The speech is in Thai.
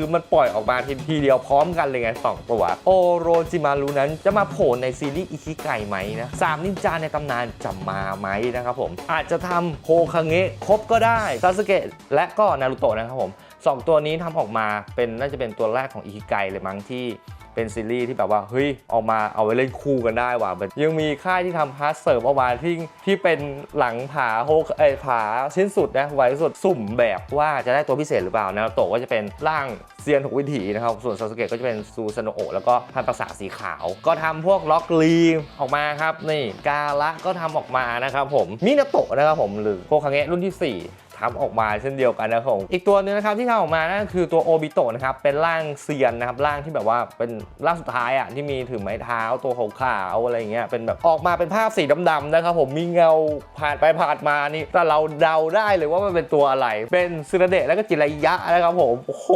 คือมันปล่อยออกมาทีทีเดียวพร้อมกันเลยไงสองตัวโอโรจิมารุนั้นจะมาโผล่ในซีรีส์อิคิไกไหมนะสามนินจาในตำนานจะมาไหมนะครับผม อาจจะทำโฮคังเงะครบก็ได้ซาสึเกะและก็นารุโตะนะครับผมสองตัวนี้ทำออกมาเป็นน่าจะเป็นตัวแรกของอิคิไกเลยมั้งที่ เป็นซีรีส์ที่แบบว่าเฮ้ยออกมาเอาไว้เล่นคู่กันได้ว่ะยังมีค่ายที่ทำพาร์ทเสริมออกมาที่ที่เป็นหลังผาโฮเอผาชิ้นสุดนะไว้สุดสุ่มแบบว่าจะได้ตัวพิเศษหรือเปล่านะโตะก็จะเป็นร่างเซียนถูกวิถีนะครับ ส่วนซาสเกะก็จะเป็นซูซานโอะแล้วก็พันภาษาสีขาว ก็ทำพวกล็อกลีออกมาครับ นี่กาละก็ทำออกมานะครับผมมินาโตะนะครับผมหรือโคคังเงะรุ่นที่สี่ ทำออกมาเช่นเดียวกันนะครับผมอีกตัวหนึงนะครับที่ทำออกมานั่นคือตัวโอบิโตะนะครับเป็นร่างเซียนนะครับร่างที่แบบว่าเป็นร่างสุดท้ายอะที่มีถือไม้เท้าตัวขาวๆอะไรเงี้ยเป็นแบบออกมาเป็นภาพสีดำๆนะครับผมมีเงาผ่านไปผ่านมานี่แต่เราเดาได้เลยว่ามันเป็นตัวอะไร เป็นซึนาเดะแล้วก็จิรายะนะครับผมโอ้โห